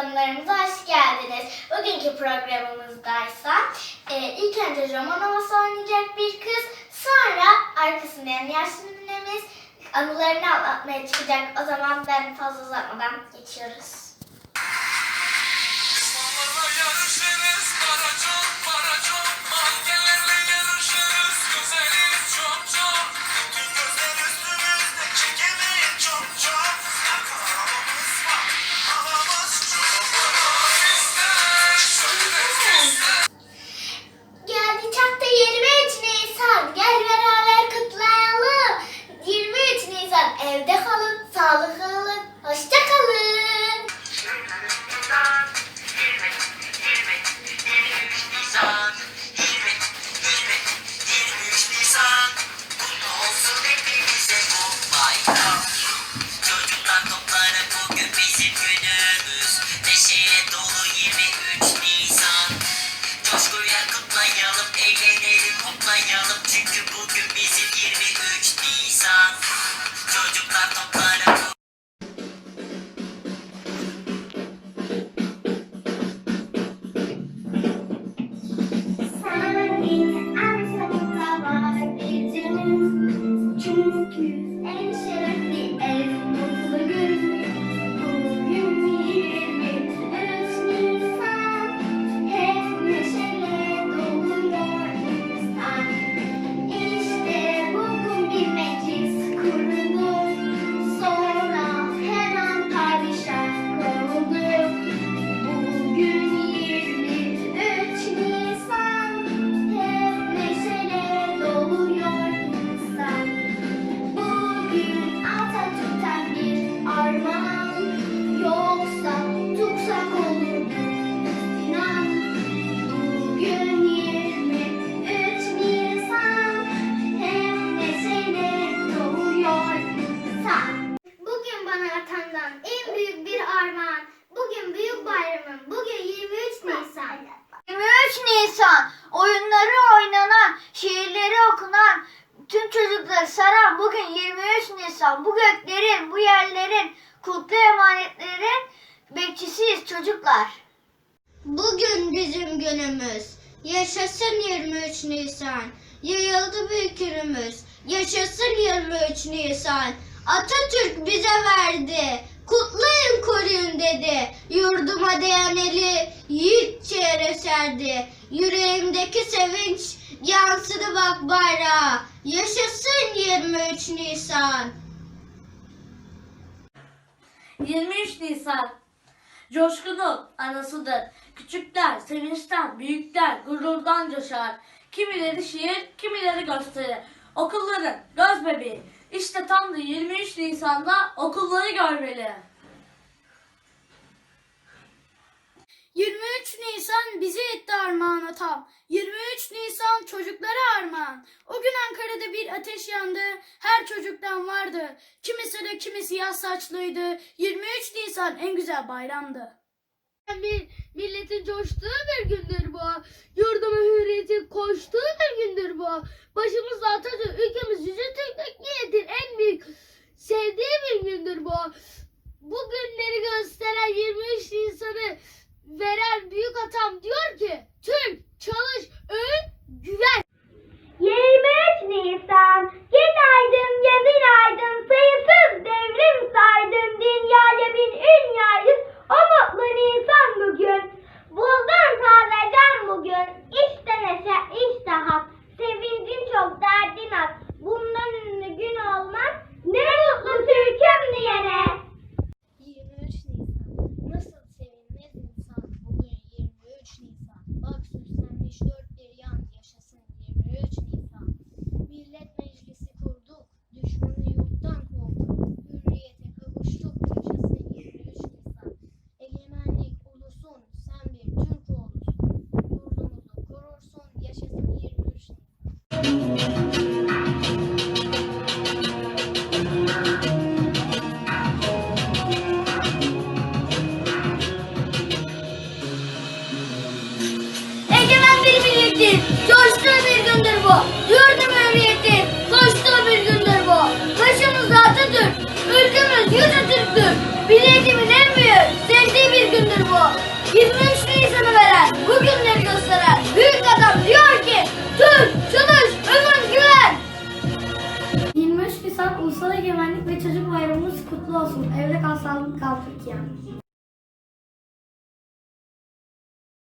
programlarımıza hoş geldiniz. Bugünkü programımızdaysa e, ilk önce roman havası oynayacak bir kız, sonra arkasından yaşlı ninemiz anılarını anlatmaya çıkacak. O zaman ben fazla uzatmadan geçiyoruz. 23 Nisan oyunları oynanan, şiirleri okunan, tüm çocukları saran bugün 23 Nisan. Bu göklerin, bu yerlerin, kutlu emanetlerin bekçisiyiz çocuklar. Bugün bizim günümüz. Yaşasın 23 Nisan. Yayıldı büyükürümüz. Yaşasın 23 Nisan. Atatürk bize verdi. Kutlayın koruyun dedi. Yurduma değen eli yiğitçe yere serdi. Yüreğimdeki sevinç yansıdı bak bayrağa. Yaşasın 23 Nisan. 23 Nisan coşkunun anasıdır. Küçükler sevinçten, büyükler gururdan coşar. Kimileri şiir, kimileri gösteri. Okulların göz bebeği. İşte tam da 23 Nisan'da okulları görmeli. 23 Nisan bize etti armağan atam. 23 Nisan çocuklara armağan. O gün Ankara'da bir ateş yandı. Her çocuktan vardı. Kimisi de kimi siyah saçlıydı. 23 Nisan en güzel bayramdı. Bir milletin coştuğu bir gündür bu. Yurduma hürriyetin koştuğu bir gündür bu. Başımızda Atatürk ülkemiz yüce Türk milletin en büyük sevdiği bir gündür bu. Bu günleri gösteren 23 Nisan'ı veren büyük atam diyor ki Türk çalış yaşasın 23 Nisan. Egemen bir milletin olsun. Evde kal sağlıklı kal Türkiye.